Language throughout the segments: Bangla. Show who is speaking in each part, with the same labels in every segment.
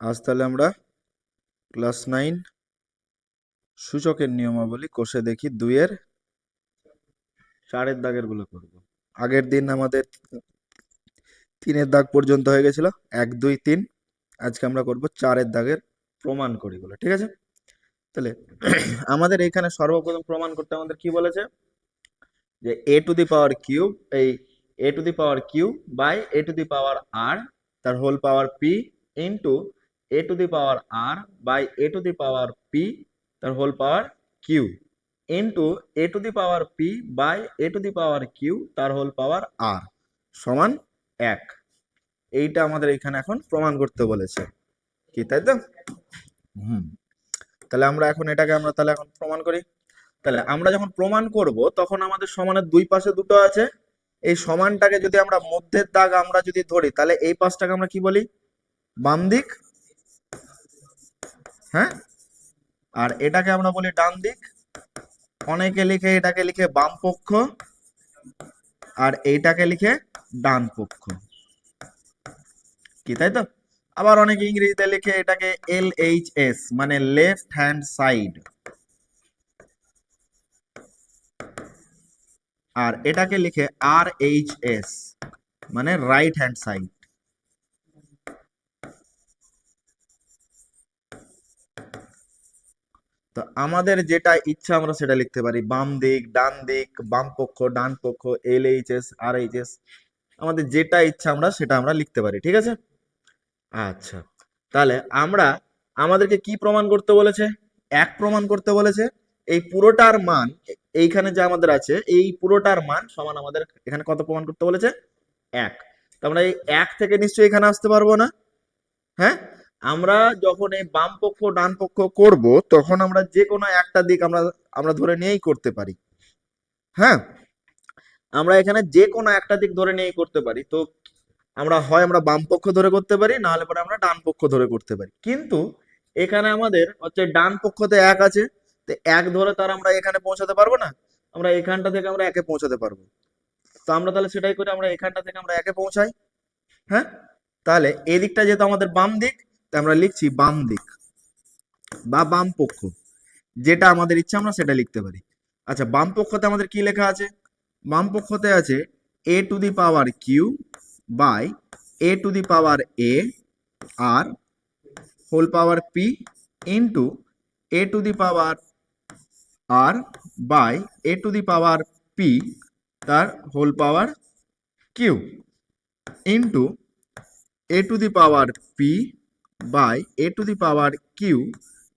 Speaker 1: আজ তাহলে আমরা ক্লাস নাইন সূচকের নিয়মাবলী কোষে দেখি দুইয়ের চারের দাগেরগুলো করব। আগের দিন আমাদের তিনের দাগ পর্যন্ত হয়ে গেছিল, এক, দুই, তিন। আজকে আমরা করব চারের দাগের প্রমাণ করি গুলো ঠিক আছে? তাহলে আমাদের এখানে সর্বপ্রথম প্রমাণ করতে আমাদের কি বলেছে? যে a to the power cube এই a to the power cube by a to the power r তার whole power p into a to the power r by a to the power p তার whole power q into a to the power p by a to the power q তার হোল পাওয়ার আর সমান এক। এইটা আমাদের এখানে এখন প্রমাণ করতে বলেছে। কি, তাই তো? হুম। তাহলে আমরা এখন এটাকে আমরা তাহলে এখন প্রমাণ করি। তাহলে আমরা যখন প্রমাণ করব, তখন আমাদের সমানের দুই পাশে দুটো আছে। এই সমানটাকে যদি আমরা মধ্যের দাগ আমরা যদি ধরি, তাহলে এই পাশটাকে আমরা কি বলি? বাম দিক হ্যাঁ? আর এটাকে আমরা বলি ডান দিক। অনেকে লিখে এটাকে লিখে বাম পক্ষ, আর এইটাকে লিখে ডান পক্ষ। কি, তাই তো? আবার অনেকে ইংরেজিতে লিখে এটাকে এল এইচ এস মানে লেফট হ্যান্ড সাইড আর এটাকে লিখে আর এইচ এস মানে রাইট হ্যান্ড সাইড তো আমাদের যেটা ইচ্ছা আমরা সেটা লিখতে পারি। বাম দিক, ডান দিক, বাম পক্ষ, ডান পক্ষ L H S R H S আমাদের যেটা ইচ্ছা আমরা সেটা আমরা লিখতে পারি, ঠিক আছে? আচ্ছা তাহলে আমরা আমাদেরকে কি প্রমাণ করতে বলেছে? এক প্রমাণ করতে বলেছে, এই পুরোটার মান, এইখানে যে আমাদের আছে, এই পুরোটার মান সমান আমাদের এখানে কত প্রমাণ করতে বলেছে? এক তো আমরা এই এক থেকে নিশ্চয়ই এখানে আসতে পারব না? হ্যাঁ? আমরা যখন এই বাম পক্ষ, ডান পক্ষ করব, তখন আমরা যে কোনো একটা দিক আমরা আমরা ধরে নিয়েই করতে পারি। হ্যাঁ? আমরা এখানে যে কোনো একটা দিক ধরে নিয়েই করতে পারি। তো আমরা হয় আমরা বাম পক্ষ ধরে করতে পারি, না হলে পরে আমরা ডান পক্ষ ধরে করতে পারি। কিন্তু এখানে আমাদের হচ্ছে ডান পক্ষতে এক আছে, তো এক ধরে তার আমরা এখানে পৌঁছাতে পারব না? আমরা এখানটা থেকে আমরা একে পৌঁছাতে পারব। তো আমরা তাহলে সেটাই করি, আমরা এখানটা থেকে আমরা একে পৌঁছাই। হ্যাঁ? তাহলে এই দিকটা যেহেতু আমাদের বাম দিক আমরা লিখছি বাম দিক বা বাম পক্ষ। যেটা আমাদের ইচ্ছা আমরা সেটা লিখতে পারি। আচ্ছা বাম পক্ষতে আমাদের কি লেখা আছে? বাম পক্ষতে আছে a to the power q by a to the power a r whole power p into a to the power r by a to the power p তার whole power q into a to the power p by a to the power q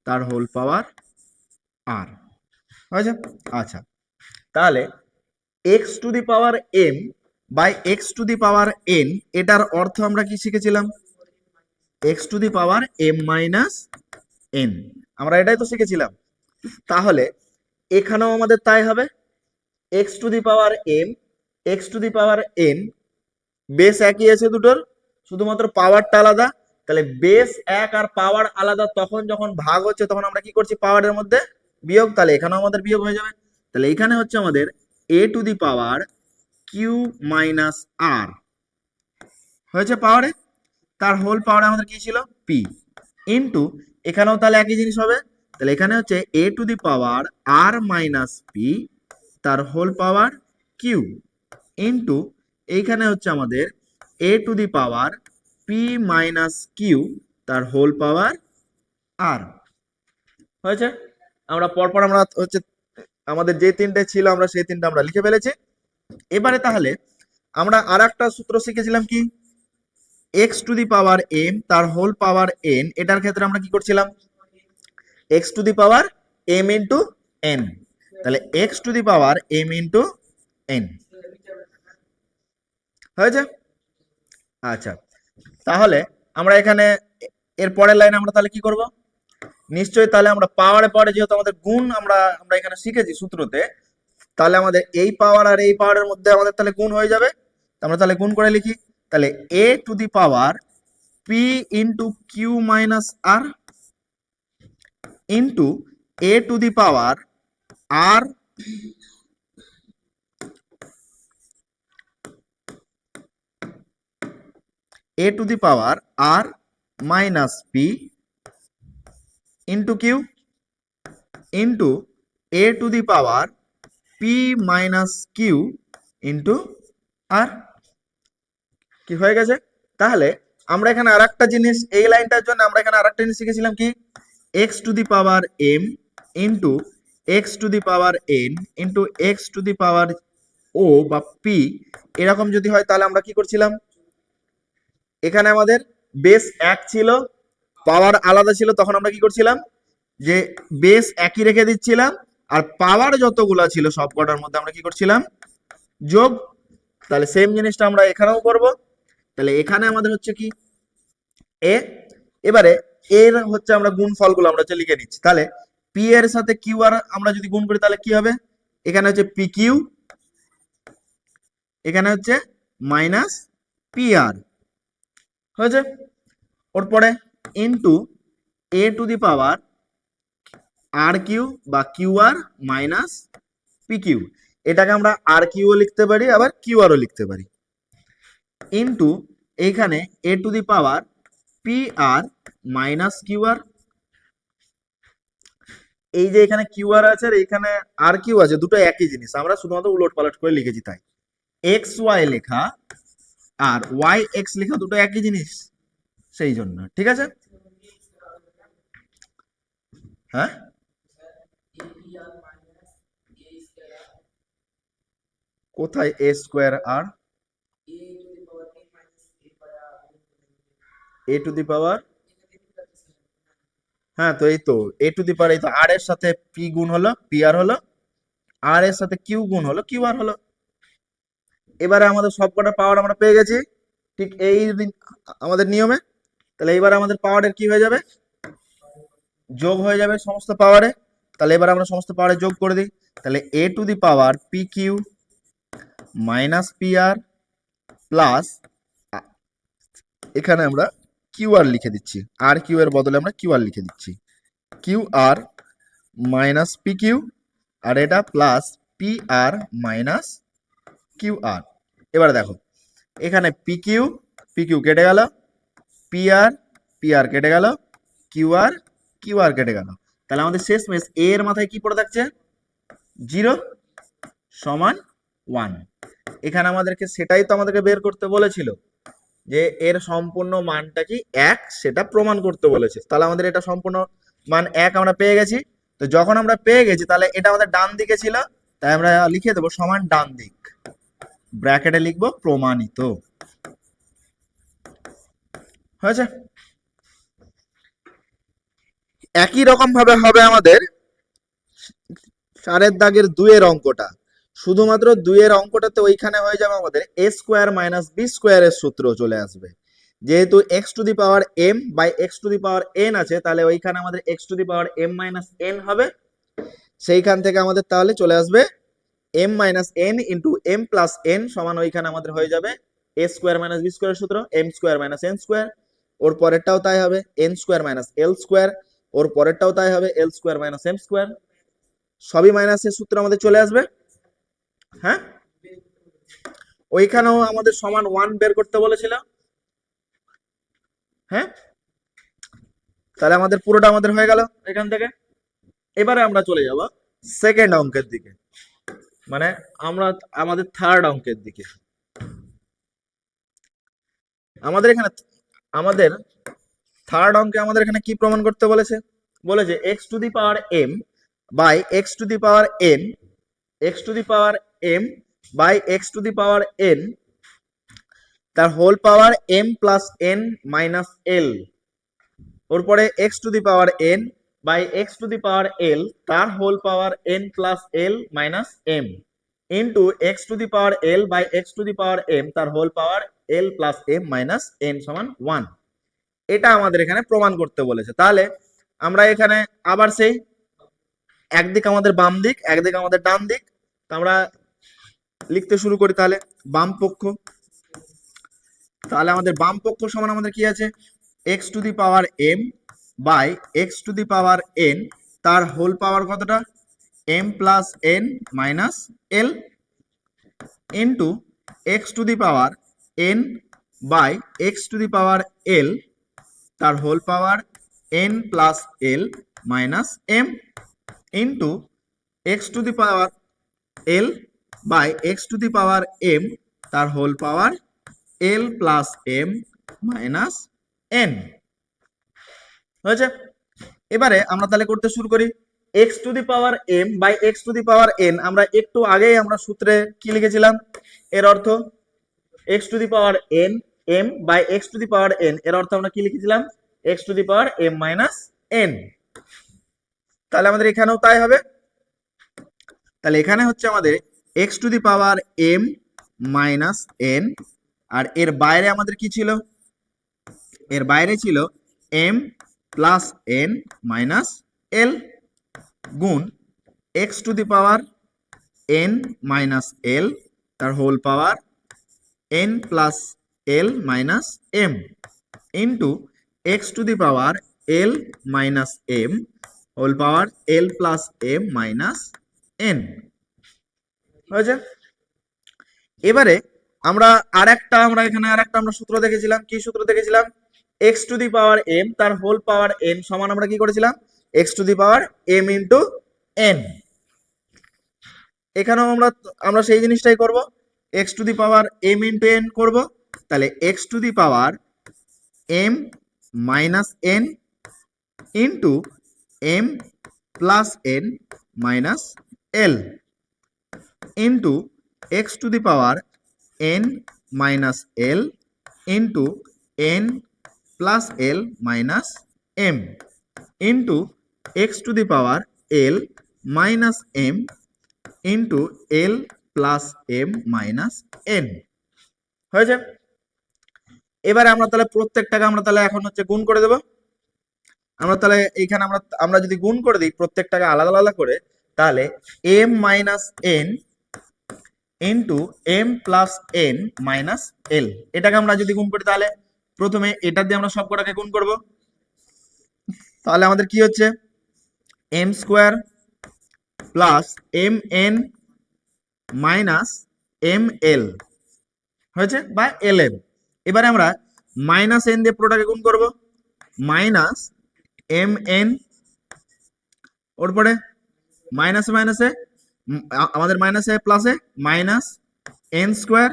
Speaker 1: তার হোল পাওয়ার আর হয়েছে আচ্ছা। তাহলে x to the power m by x to the power n এটার অর্থ আমরা কি শিখেছিলাম? X to the power m minus n আমরা এটাই তো শিখেছিলাম। তাহলে এখানেও আমাদের তাই হবে। X to the power m x to the power n base একই আছে দুটোর, শুধুমাত্র পাওয়ারটা আলাদা। তাহলে বেস এক আর পাওয়ার আলাদা, তখন যখন ভাগ হচ্ছে, তখন আমরা কি করছি পাওয়ারের মধ্যে? বিয়োগ, তাহলে এখানেও আমাদের বিয়োগ হয়ে যাবে। তাহলে এখানে হচ্ছে আমাদের a to the power q minus r হয়েছে পাওয়ারে তার হোল পাওয়ারে আমাদের কি ছিল? পি ইন্টু এখানেও তাহলে একই জিনিস হবে। তাহলে এখানে হচ্ছে a to the power r minus p তার হোল পাওয়ার কিউ ইন্টু এইখানে হচ্ছে আমাদের a to the power p minus q তার হোল পাওয়ার আর হয়েছে? আমরা পরপর আমরা হচ্ছে, আমাদের যে তিনটে ছিল, আমরা সেই তিনটে আমরা লিখে ফেলেছি। এবারে তাহলে আমরা আর একটা সূত্র শিখেছিলাম কি? X to the power m তার হোল পাওয়ার এন এটার ক্ষেত্রে আমরা কি করছিলাম? X to the power m into n তাহলে x to the power m into n হয়েছে? আচ্ছা তাহলে আমরা এখানে এর পরের লাইনে আমরা তাহলে কি করব? নিশ্চয়ই তাহলে আমরা পাওয়ারে পরে যেহেতু আমাদের গুণ আমরা আমরা এখানে শিখেছি সূত্রতে, তাহলে আমাদের এই পাওয়ার আর এই পাওয়ারের মধ্যে আমাদের তাহলে গুণ হয়ে যাবে। আমরা তাহলে গুণ করে লিখি। তাহলে a to the power p into q minus r into a to the power r a to the power r minus p into q into a to the power p minus q into r কি হয়ে গেছে? তাহলে আমরা এখানে আর জিনিস, এই লাইনটার জন্য আমরা এখানে আর জিনিস শিখেছিলাম কি? X to the power m into x to the power n into x to the power o বা পি এরকম যদি হয় তাহলে আমরা কি করছিলাম? এখানে আমাদের বেস এক ছিল পাওয়ার আলাদা ছিল, তখন আমরা কি করছিলাম? যে বেস একই রেখে দিচ্ছিলাম, আর পাওয়ার যতগুলো ছিল সব কটার মধ্যে আমরা কি করছিলাম? যোগ, তাহলে সেম জিনিসটা আমরা এখানেও করব। তাহলে এখানে আমাদের হচ্ছে কি? এ, এবারে এর হচ্ছে আমরা গুণ ফলগুলো আমরা হচ্ছে লিখে নিচ্ছি। তাহলে পি এর সাথে কিউ আর আমরা যদি গুণ করি, তাহলে কি হবে? এখানে হচ্ছে পি কিউ এখানে হচ্ছে মাইনাস পি আর হয়েছে? ওর পরে into a to the power r q বা q r minus p q. এটাকে আমরা আর কিউও লিখতে পারি, আবার কিউ আরও লিখতে পারি। ইন্টু এইখানে a to the power p r minus q r. এই যে এখানে কিউ আর আছে আর এখানে আর কিউ আছে, দুটো একই জিনিস। আমরা শুধুমাত্র উলট পালট করে লিখেছি তাই। এক্স ওয়াই লেখা আর ওয়াই এক্স লেখা দুটো একই জিনিস, সেই জন্য, ঠিক আছে? হ্যাঁ? কোথায় এ square R A to the পাওয়ার হ্যাঁ তো এই তো এ টু দি পাওয়ার এই তো আর এর সাথে পি গুণ হলো পি আর হলো আর এর সাথে কিউ গুণ হলো কিউ আর হলো। এবারে আমাদের সবকটা পাওয়ার আমরা পেয়ে গেছি। ঠিক এই আমাদের নিয়মে। তাহলে এবারে আমাদের পাওয়ারের কি হয়ে যাবে? যোগ হয়ে যাবে সমস্ত পাওয়ারে তাহলে এবার আমরা সমস্ত পাওয়ারে যোগ করে দিই। তাহলে a to the power p q minus p r plus এখানে আমরা কিউ আর লিখে দিচ্ছি। আর কিউ এর বদলে আমরা কিউ আর লিখে দিচ্ছি। Q r minus p q r এটা plus p r minus q r এবারে দেখো, এখানে পি কিউ পি কেটে গেল পি আর পি আর কেটে গেল কিউ আর কিউ আর কেটে গেল। তাহলে আমাদের শেষ মেস এ এর মাথায় কি পড়ে থাকছে? জিরো সমান ওয়ান। এখানে আমাদেরকে সেটাই তো আমাদেরকে বের করতে বলেছিল যে এর সম্পূর্ণ মানটা কি এক, সেটা প্রমাণ করতে বলেছে। তাহলে আমাদের এটা সম্পূর্ণ মান এক আমরা পেয়ে গেছি। তো যখন আমরা পেয়ে গেছি, তাহলে এটা আমাদের ডান দিকে ছিল, তাই আমরা লিখে দেবো সমান ডান দিক। ব্র্যাকেটে লিখব প্রমাণিত। হয়েছে? একই রকম ভাবে হবে আমাদের চারের দাগের দুইয়ের অঙ্কটা। শুধুমাত্র দুইয়ের অঙ্কটাতে ওইখানে হয়ে যাবে আমাদের এ স্কোয়ার মাইনাস বি স্কোয়ারের সূত্র চলে আসবে। যেহেতু x to the power m by x to the power n আছে, তাহলে ওইখানে আমাদের x to the power m minus n হবে। সেইখান থেকে আমাদের তাহলে চলে আসবে m minus n into m plus n সমান ওইখানে আমাদের হয়ে যাবে a square minus b square সূত্র m square minus n square ওর পরেরটাও তাই হবে n square minus l square ওর পরেরটাও তাই হবে l square minus m square সবই মাইনাসের সূত্র আমাদের চলে আসবে হ্যাঁ? ওইখানেও আমাদের সমান ওয়ান বের করতে বলেছিল হ্যাঁ? তাহলে আমাদের পুরোটা আমাদের হয়ে গেল এখান থেকে, এবারে আমরা চলে যাব সেকেন্ড অঙ্কের দিকে। মানে আমরা আমাদের থার্ড অঙ্কের দিকে। আমাদের এখানে, আমাদের থার্ড অঙ্কে আমাদের এখানে কি প্রমাণ করতে বলেছে? বলেছে x to the power m by x to the power n x to the power m by x to the power n তার whole power m plus n minus l ওর পরে x to the power n by x to the power l তার whole power n plus l minus m into x to the power l by x to the power m তার whole power l plus m minus n সমান ওয়ান এটা আমাদের এখানে প্রমাণ করতে বলেছে। তাহলে আমরা এখানে আবার সেই একদিক আমাদের বাম দিক, একদিক আমাদের ডান দিক। আমরা লিখতে শুরু করি তাহলে বাম পক্ষ। তাহলে আমাদের বাম পক্ষ সমান আমাদের কি আছে? X to the power m by x to the power n, তার হোল পাওয়ার কতটা? M plus n minus l into x to the power n by x to the power l, তার whole power n plus l minus m into x to the power l by x to the power m, তার whole power l plus m minus n. হয়েছে? এবারে আমরা তাহলে করতে শুরু করি। X to the power m by x to the power n আমরা একটু আগেই আমরা সূত্রে কি লিখেছিলাম? এর অর্থ x to the power n m by x to the power n এর অর্থ আমরা কি লিখেছিলাম? X to the power m minus n তাহলে আমাদের এখানেও তাই হবে। তাহলে এখানে হচ্ছে আমাদের x to the power m minus n আর এর বাইরে আমাদের কি ছিল? এর বাইরে ছিল m plus n minus l গুণ x to the power n minus l, তার whole power n plus l minus m into x to the power l minus m, whole power l plus m minus n. হয়েছে? এবারে আমরা আরেকটা, আমরা এখানে আরেকটা আমরা সূত্র দেখেছিলাম। কি সূত্র দেখেছিলাম? X to the power m তার হোল পাওয়ার এন সমান আমরা কি করেছিলাম? X to the power m into n এখানেও আমরা আমরা সেই জিনিসটাই করব। X to the power m into n করব। তাহলে x to the power m minus n into m plus n minus l into x to the power n minus l into n plus l minus m into x to the power l minus m into l plus m minus n হয়েছে? এবারে আমরা তাহলে প্রত্যেকটাকে আমরা তাহলে এখন হচ্ছে গুণ করে দেব। আমরা তাহলে এইখানে আমরা আমরা যদি গুণ করে দিই প্রত্যেকটাকে আলাদা আলাদা করে, তাহলে m minus n into m plus n minus l এটাকে আমরা যদি গুণ করি তাহলে প্রথমে এটা দিয়ে আমরা সবকটাকে গুণ করব। তাহলে আমাদের কি হচ্ছে? M square plus m n minus m l হয়েছে বা এল এম এবারে আমরা মাইনাস এন দিয়ে পুরোটাকে গুণ করব। মাইনাস এম এন ওর পরে মাইনাসে মাইনাসে আমাদের মাইনাসে প্লাসে মাইনাস এন স্কোয়ার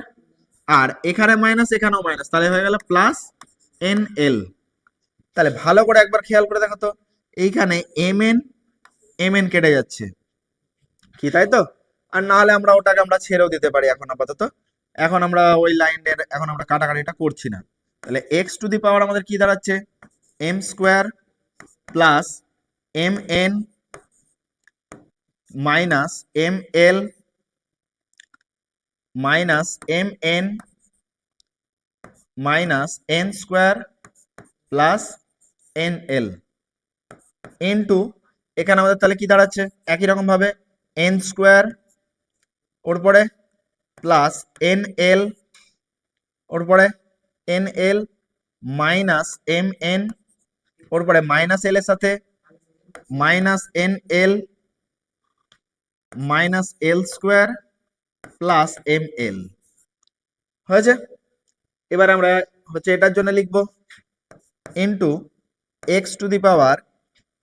Speaker 1: আর এখানে মাইনাস এখানেও মাইনাস তাহলে হয়ে গেল প্লাস এন এল। তাহলে ভালো করে একবার খেয়াল করে দেখো তো। এইখানে এম এন এম এন কেটে যাচ্ছে। কি তাই তো? আর না হলে আমরা ওটাকে আমরা ছেড়েও দিতে পারি এখন আপাতত। এখন আমরা ওই লাইনের, এখন আমরা কাটাকাটিটা করছি না। তাহলে এক্স টু দি পাওয়ার আমাদের কি দাঁড়াচ্ছে? M square plus m n minus m l minus m n minus n square plus n l into এখানে আমাদের তাহলে কি দাঁড়াচ্ছে? একই রকম ভাবে এন স্কোয়ার ওর পরে প্লাস এন এল ওর পরে n l minus m n ওর পরে মাইনাস এল এর সাথে minus n l minus l square plus m l হয়েছে? এবার আমরা হচ্ছে এটার জন্য লিখব into x to the power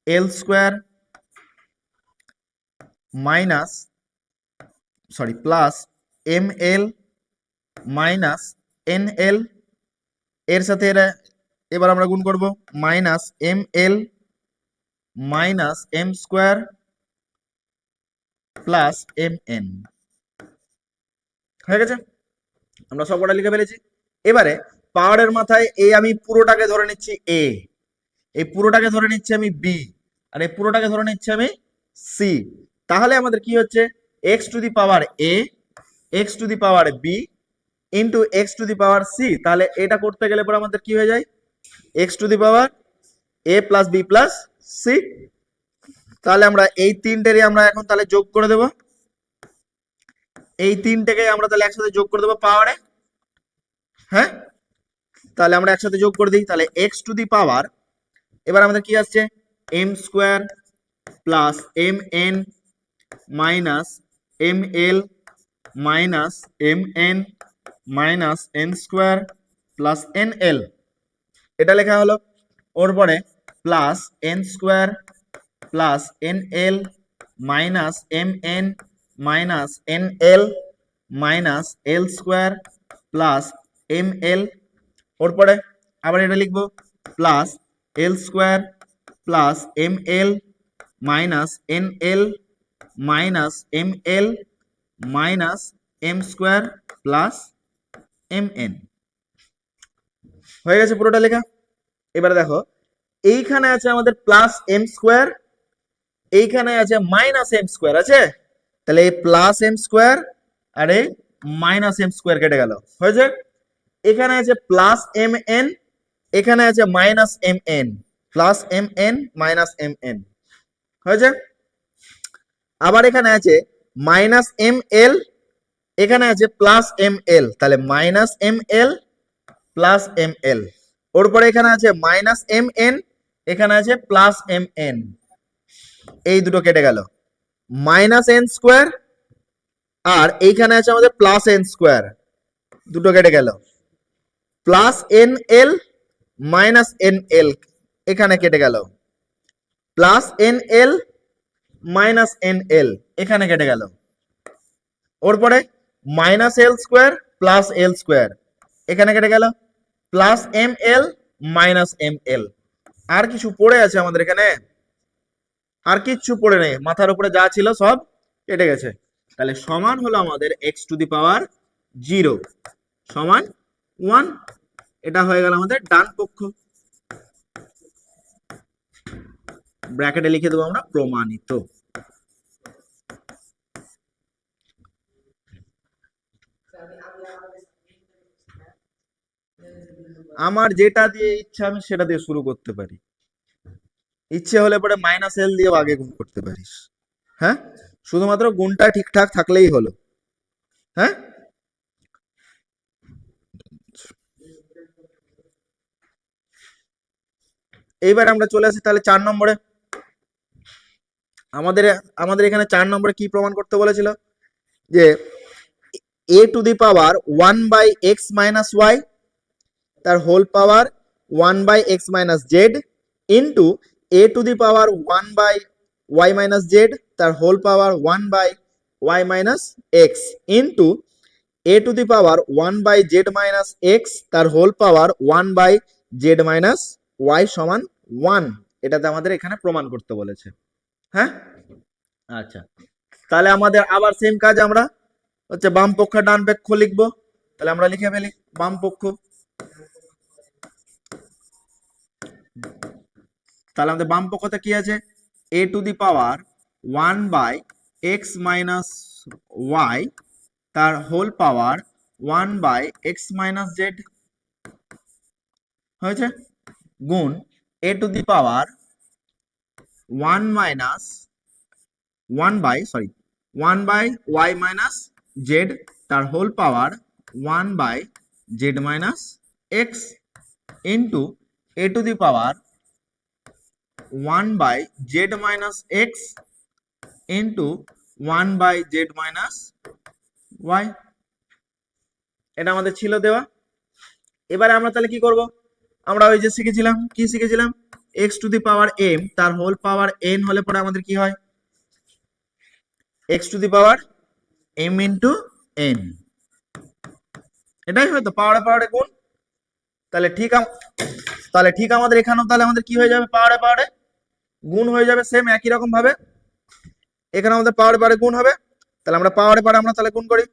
Speaker 1: l square minus sorry plus m l minus n l এর সাথে এরা এবার আমরা গুণ করব minus m l minus m square plus m n হয়ে গেছে? আমরা সব কটা লিখে ফেলেছি। এবারে পাওয়ারের মাথায় এই আমি পুরোটাকে ধরে নিচ্ছি এ, এই পুরোটাকে ধরে নিচ্ছি আমি বি, আর এই পুরোটাকে ধরে নিচ্ছি আমি সি। তাহলে আমাদের কি হচ্ছে? X to the power a x to the power b into x to the power c তাহলে এটা করতে গেলে পরে আমাদের কি হয়ে যায়? X to the power a plus b plus c তাহলে আমরা এই তিনটেরই আমরা এখন তাহলে যোগ করে দেব। এই তিনটেকে আমরা তাহলে একসাথে যোগ করে দেবো পাওয়ারে হ্যাঁ? তাহলে আমরা একসাথে যোগ করে দিই। তাহলে এক্স টু দি পাওয়ার এবার আমাদের কি আসছে? M square plus m n minus m l minus m n minus n square plus n l এটা লেখা হলো ওর পরে plus n square plus n l minus m n minus n l minus l square plus m l ওর পরে আবার এটা লিখব plus l square plus m l minus n l minus m l minus m square plus m n হয়ে গেছে পুরোটা লেখা? এবারে দেখো, এইখানে আছে আমাদের প্লাস এম স্কোয়ার এইখানে আছে মাইনাস এম স্কোয়ার আছে? তাহলে এই প্লাস এম স্কোয়ার আর এই মাইনাস এম স্কোয়ার কেটে গেল। হয়েছে? এখানে আছে প্লাস এম এন এখানে আছে minus m n plus m n minus m n হয়েছে? আবার এখানে আছে মাইনাস এম এল এখানে আছে প্লাস এম এল তাহলে minus m l plus m l ওর পরে এখানে আছে মাইনাস এম এন এখানে আছে প্লাস এম এন এই দুটো কেটে গেল। মাইনাস এন স্কোয়ার আর এইখানে আছে আমাদের প্লাস এন স্কোয়ার দুটো কেটে গেল। Plus n l minus n l, এখানে কেটে গেল। Plus n l minus n l, এখানে কেটে গেল। ওর পরে minus l square plus l square, এখানে কেটে গেল। Plus m l minus m l. আর কিছু পড়ে আছে আমাদের এখানে? আর কিচ্ছু পড়ে নেই। মাথার উপরে যা ছিল সব কেটে গেছে। তাহলে সমান হলো আমাদের x to the power zero সমান ওয়ান এটা হয়ে গেল আমাদের ডান পক্ষ। ব্র্যাকেটে লিখে দেবো আমরা প্রমাণিত। আমার যেটা দিয়ে ইচ্ছা আমি সেটা দিয়ে শুরু করতে পারি। ইচ্ছে হলে পরে মাইনাস এল দিয়েও আগে গুণ করতে পারিস। হ্যাঁ? শুধুমাত্র গুণটা ঠিকঠাক থাকলেই হলো। হ্যাঁ? এইবার আমরা চলে আসি তাহলে চার নম্বরে। আমাদের আমাদের এখানে চার নম্বরে কি প্রমাণ করতে বলেছিল? যে a to the power one by x minus y, তার whole power one by x minus z into a to the power one by y minus z, তার whole power one by y minus x into a to the power one by z minus x, তার whole power one by z minus y সমান ওয়ান এটাতে আমাদের এখানে প্রমাণ করতে বলেছে। হ্যাঁ? আচ্ছা। তাহলে আমাদের আবার সেম কাজ আমরা হচ্ছে বাম পক্ষ ডান পক্ষ লিখব। তাহলে আমরা লিখে ফেলি বাম পক্ষ। তাহলে আমাদের বাম পক্ষতে কি আছে? A to the power one by x minus y তার whole power one by x minus z হয়েছে? গুণ a to the power one minus one by sorry one by y minus z তার whole power one by z minus x into a to the power one by z minus x into one by z minus y এটা আমাদের ছিল দেওয়া। এবারে আমরা তাহলে কি করব? আমরা ওই যে শিখেছিলাম, কি শিখেছিলাম? X to the power m তার হোল পাওয়ার এন হলে পরে আমাদের কি হয়? X to the power m into n এটাই হয়তো পাওয়ারে পাওয়ারে গুণ। তাহলে ঠিক তাহলে ঠিক আমাদের এখানেও তাহলে আমাদের কি হয়ে যাবে? পাওয়ারে পাওয়ারে গুণ হয়ে যাবে সেম একই রকম ভাবে এখানে আমাদের পাওয়ারে পাওয়ারে গুণ হবে। তাহলে আমরা পাওয়ারে পাওয়ারে আমরা তাহলে গুণ করি।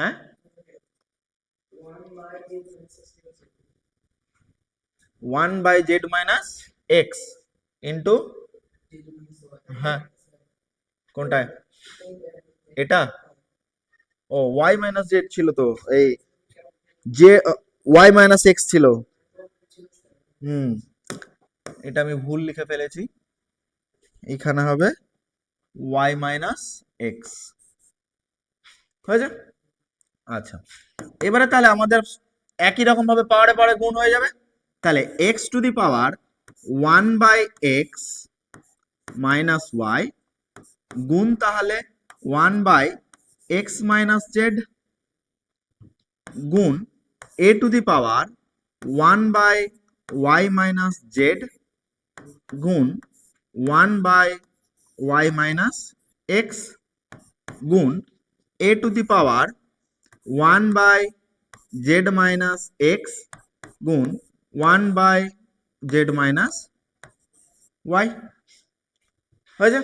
Speaker 1: হ্যাঁ? One by z minus x into হ্যাঁ কোনটায় এটা? ও ওয়াই মাইনাস জেড ছিল তো, এই যে ওয়াই মাইনাস এক্স ছিল। হুম, এটা আমি ভুল লিখে ফেলেছি। এখানে হবে ওয়াই মাইনাস এক্স হয়েছে? আচ্ছা। এবারে তাহলে আমাদের একই রকম ভাবে পাওয়ারে পাওয়ারে গুণ হয়ে যাবে। তাহলে x to the power one by x minus y গুণ তাহলে one by x minus z গুণ a to the power one by y minus z গুণ one by y minus x গুণ a to the power one by z minus x গুণ one by z minus y হয়েছে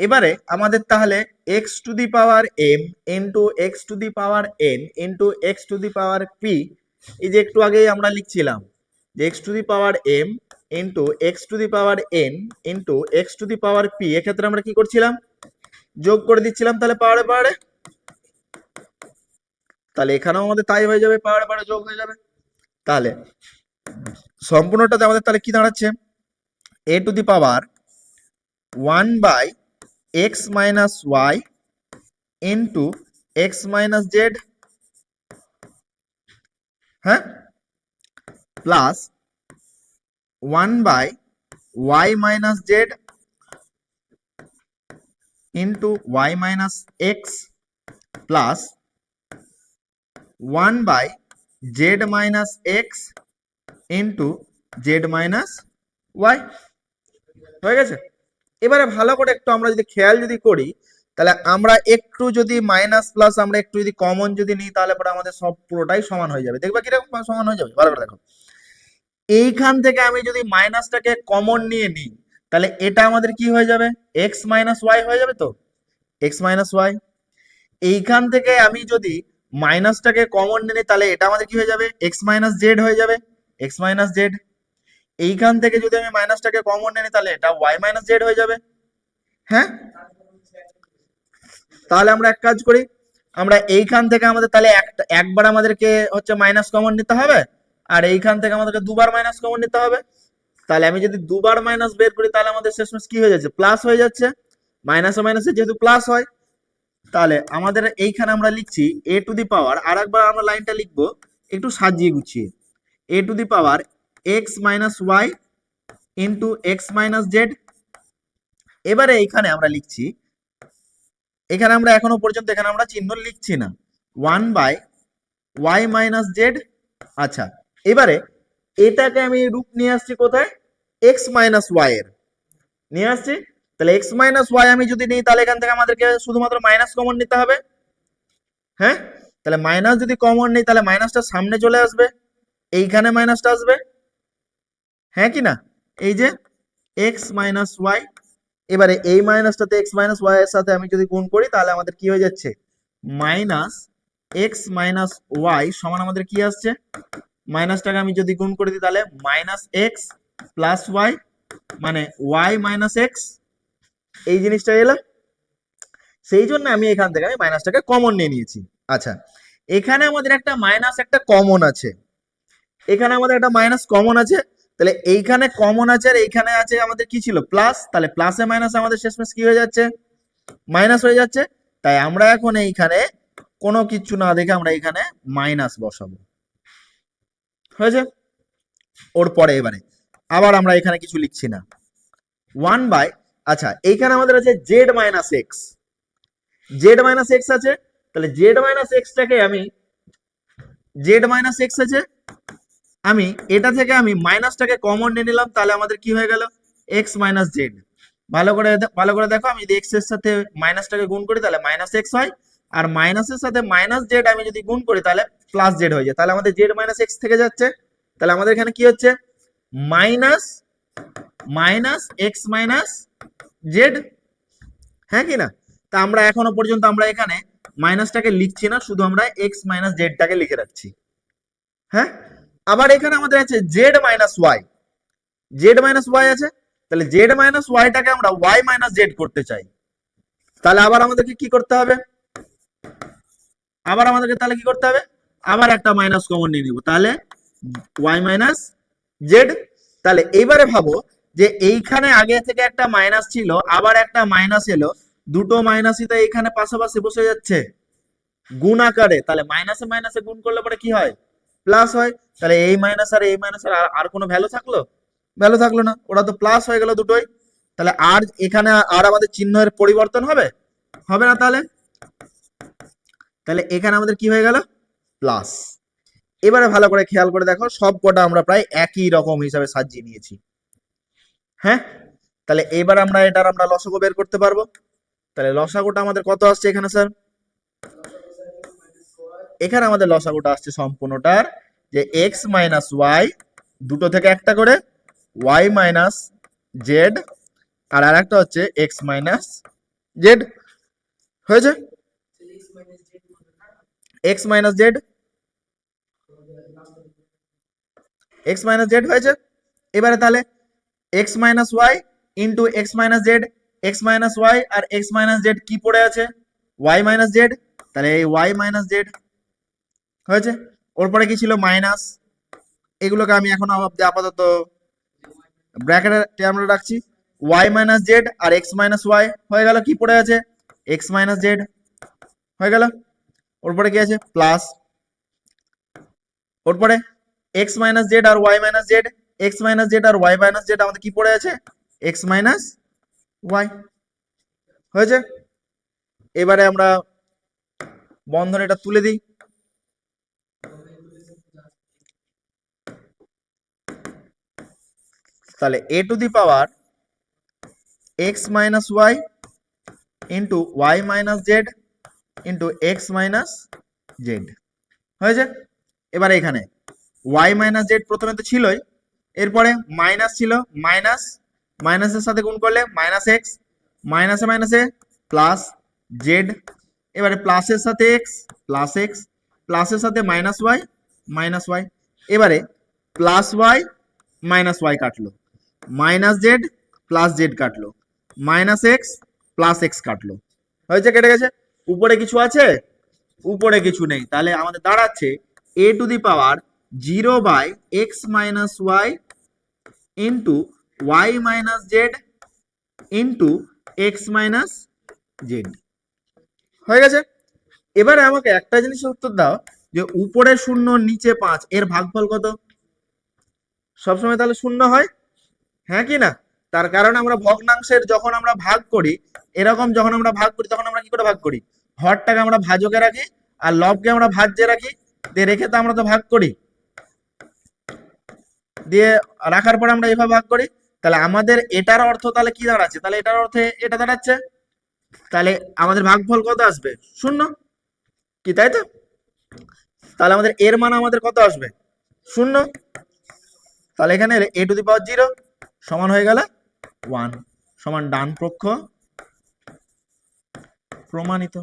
Speaker 1: এবারে আমাদের তাহলে x to the power m into x to the power n into x to the power p এই যে একটু আগেই আমরা লিখছিলাম যে x to the power m into x to the power n into x to the power p এক্ষেত্রে আমরা কি করছিলাম? যোগ করে দিচ্ছিলাম তাহলে পাওয়ারে পাওয়ারে তাহলে এখানেও আমাদের তাই হয়ে যাবে পাওয়ারে পাওয়ারে যোগ হয়ে যাবে। তাহলে সম্পূর্ণটাতে আমাদের তাহলে কি দাঁড়াচ্ছে? A to the power one by x minus y into x minus z হ্যাঁ? Plus one by y minus z into y minus x plus one by z minus x into z minus y হয়ে গেছে? এবারে ভালো করে একটু আমরা যদি খেয়াল যদি করি, তাহলে আমরা একটু যদি মাইনাস প্লাস আমরা একটু যদি কমন যদি নিই, তাহলে পরে আমাদের সব পুরোটাই সমান হয়ে যাবে। দেখবা কীরকম সমান হয়ে যাবে? ভালো করে দেখো। এইখান থেকে আমি যদি মাইনাসটাকে কমন নিয়ে নিই, তাহলে এটা আমাদের কি হয়ে যাবে? এক্স মাইনাস ওয়াই হয়ে যাবে তো? এক্স মাইনাস ওয়াই এইখান থেকে আমি যদি মাইনাসটাকে কমন নিই তাহলে এটা আমাদের কি হয়ে যাবে? এক্স মাইনাস জেড হয়ে যাবে। এক্স মাইনাস জেড এইখান থেকে যদি আমি মাইনাসটাকে কমন নিই তাহলে এটা ওয়াই মাইনাস জেড হয়ে যাবে। হ্যাঁ? তাহলে আমরা এক কাজ করি, আমরা এইখান থেকে আমাদের তাহলে একবার আমাদেরকে হচ্ছে মাইনাস কমন নিতে হবে, আর এইখান থেকে আমাদেরকে দুবার মাইনাস কমন নিতে হবে। তাহলে আমি যদি দুবার মাইনাস বের করি তাহলে আমাদের শেষমেশ কি হয়ে যাচ্ছে? প্লাস হয়ে যাচ্ছে। মাইনাসে মাইনাসে যেহেতু প্লাস হয় তাহলে আমাদের এইখানে আমরা লিখছি এ টু দি পাওয়ার আর একবার আমরা লাইনটা লিখব, একটু সাজিয়ে গুছিয়ে। A to the power x minus y into x minus z এবারে এইখানে আমরা লিখছি, এখানে আমরা এখনও পর্যন্ত এখানে আমরা চিহ্ন লিখছি না। One by y minus z আচ্ছা এবারে এটাকে আমি রূপ নিয়ে আসছি কোথায়? এক্স মাইনাস ওয়াই এর। নিয়ে আসছি? তাহলে এক্স মাইনাস ওয়াই আমি যদি নিই, তাহলে এখান থেকে আমাদেরকে শুধুমাত্র মাইনাস কমন নিতে হবে। হ্যাঁ? তাহলে মাইনাস যদি কমন নেই, তাহলে মাইনাসটা সামনে চলে আসবে। এইখানে মাইনাসটা আসবে। হ্যাঁ কি না? এই যে এক্স মাইনাস ওয়াই এবারে এই মাইনাসটাতে এক্স মাইনাস ওয়াই এর সাথে আমি যদি গুণ করি, তাহলে আমাদের কি হয়ে যাচ্ছে? মাইনাস এক্স মাইনাস ওয়াই সমান আমাদের কি আসছে? মাইনাসটাকে আমি যদি গুণ করে দিই, তাহলে মাইনাস এক্স প্লাস ওয়াই মানে ওয়াই মাইনাস এক্স এই জিনিসটা এলো। সেই জন্য আমি এখান থেকে আমি মাইনাসটাকে কমন নিয়ে নিয়েছি। আচ্ছা এখানে আমাদের একটা মাইনাস একটা কমন আছে। এখানে আমাদের একটা মাইনাস কমন আছে। তাহলে এইখানে কমন আছে আর এইখানে আছে আমাদের কি ছিল? প্লাস তাহলে প্লাসে মাইনাসে আমাদের শেষমেশ কি হয়ে যাচ্ছে? মাইনাস হয়ে যাচ্ছে। তাই আমরা এখন এইখানে কোনো কিছু না দেখে আমরা এখানে মাইনাস বসাবো। হয়েছে? ওর পরে এবারে। আবার আমরা এখানে কিছু লিখছি না। ওয়ান বাই আচ্ছা এইখানে আমাদের আছে z minus x z minus x আছে, তাহলে জেড মাইনাস এক্সটাকে আমি জেড মাইনাস এক্স আছে, আমি এটা থেকে আমি মাইনাসটাকে কমন নিয়ে নিলাম, তাহলে আমাদের কি হয়ে গেল? এক্স মাইনাস জেড ভালো করে ভালো করে দেখো, আমি যদি এক্সের সাথে মাইনাসটাকে গুণ করি, তাহলে মাইনাস এক্স হয়, আর মাইনাসের সাথে মাইনাস জেড আমি যদি গুণ করি, তাহলে প্লাস জেড হয়ে যায়। তাহলে আমাদের জেড মাইনাস এক্স থেকে যাচ্ছে, তাহলে আমাদের এখানে কি হচ্ছে? Minus minus x minus z হ্যাঁ কি না? তা আমরা এখনও পর্যন্ত আমরা এখানে মাইনাসটাকে লিখছি না, শুধু আমরা এক্স মাইনাস জেডটাকে লিখে রাখছি। হ্যাঁ? আবার এখানে আমাদের আছে z minus y z minus y আছে? তাহলে জেড মাইনাস ওয়াইটাকে আমরা ওয়াই মাইনাস জেড করতে চাই। তাহলে আবার আমাদেরকে কি করতে হবে? আবার আমাদেরকে তাহলে কি করতে হবে? আবার একটা মাইনাস কমন নিয়ে নিব। তাহলে ওয়াই মাইনাস জেড তাহলে এইবারে ভাবো যে এইখানে আগে থেকে একটা মাইনাস ছিল, আবার একটা মাইনাস এলো। দুটো মাইনাসই তো এইখানে পাশাপাশি বসে যাচ্ছে। গুণ আকারে, তাহলে মাইনাসে মাইনাসে গুণ করলে পরে কি হয়? প্লাস হয়। তাহলে এই মাইনাস আর এই মাইনাস আর আর কোনো ভ্যালু থাকল? ভ্যালু থাকল না। ওরা তো প্লাস হয়ে গেল দুটোই। তাহলে আর এখানে আর আমাদের চিহ্নের পরিবর্তন হবে? হবে না তাহলে? তাহলে এখানে আমাদের কি হয়ে গেল? প্লাস এবারে ভালো করে খেয়াল করে দেখো সব কটা আমরা প্রায় একই রকম হিসাবে সাজিয়ে নিয়েছি। হ্যাঁ? তাহলে এবার আমরা এটার আমরা লসাগু বের করতে পারব। তাহলে লসাগুটা আমাদের কত আসছে এখানে, স্যার? এখানে আমাদের লসাগুটা আসছে সম্পূর্ণটার যে এক্স মাইনাস ওয়াই দুটো থেকে একটা করে ওয়াই মাইনাস জেড আর আর একটা হচ্ছে এক্স মাইনাস জেড হয়েছে? X minus z x minus z হয়েছে? এবারে তাহলে x minus y into x minus z x minus y আর এক্স মাইনাস জেড কি পড়ে আছে? ওয়াই মাইনাস জেড তাহলে এই ওয়াই মাইনাস জেড হয়েছে। ওর পরে কি ছিল? মাইনাস এগুলোকে আমি এখন আপাতত ব্র্যাকেটে আমরা রাখছি। ওয়াই মাইনাস জেড আর এক্স মাইনাস ওয়াই হয়ে গেল, কি পড়ে আছে? এক্স মাইনাস জেড হয়ে গেল। ওর পরে কি আছে? প্লাস ওর পরে এক্স মাইনাস জেড আর y minus z x minus z আর ওয়াই মাইনাস জেড আমাদের কি পড়ে আছে? এক্স মাইনাস ওয়াই হয়েছে? এবারে আমরা বন্ধন এটা তুলে দিই। তাহলে a to the power x minus y into y minus z into x minus z হয়েছে? এবারে এখানে ওয়াই মাইনাস জেড প্রথমে তো ছিলই। এরপরে মাইনাস ছিল মাইনাস মাইনাসের সাথে গুণ করলে মাইনাস এক্স মাইনাসে মাইনাসে প্লাস জেড এবারে প্লাসের সাথে এক্স প্লাস এক্স প্লাসের সাথে মাইনাস ওয়াই মাইনাস ওয়াই এবারে প্লাস ওয়াই মাইনাস ওয়াই কাটলো মাইনাস জেড প্লাস জেড কাটলো মাইনাস এক্স প্লাস এক্স কাটলো, হয়েছে কেটে গেছে, উপরে কিছু আছে? উপরে কিছু নেই, তাহলে আমাদের দাঁড়াচ্ছে a to the power zero by x minus y into y minus z into x minus z. হয়ে গেছে? এবারে আমাকে একটা জিনিস উত্তর দাও, যে উপরে শূন্য, নিচে পাঁচ, এর ভাগফল কত? সবসময় তাহলে শূন্য হয়? হ্যাঁ কি না? তার কারণ আমরা ভগ্নাংশের যখন আমরা ভাগ করি, এরকম যখন আমরা ভাগ করি, তখন আমরা কি করে ভাগ করি? হরটাকে আমরা ভাজকে রাখি আর লবকে আমরা ভাজ্যে রাখি দিয়ে রেখে তো আমরা তো ভাগ করি। দিয়ে রাখার পরে আমরা এভাবে ভাগ করি, তাহলে আমাদের এটার অর্থ তাহলে কি দাঁড়াচ্ছে? তাহলে এটার অর্থে এটা দাঁড়াচ্ছে, তাহলে আমাদের ভাগফল কত আসবে? শূন্য। কি তাই তো? তাহলে আমাদের এর মান আমাদের কত আসবে? শূন্য। তাহলে এখানে এ টু দি পাওয়ার জিরো সমান হয়ে গেল ওয়ান। সমান ডান পক্ষ প্রমাণিত।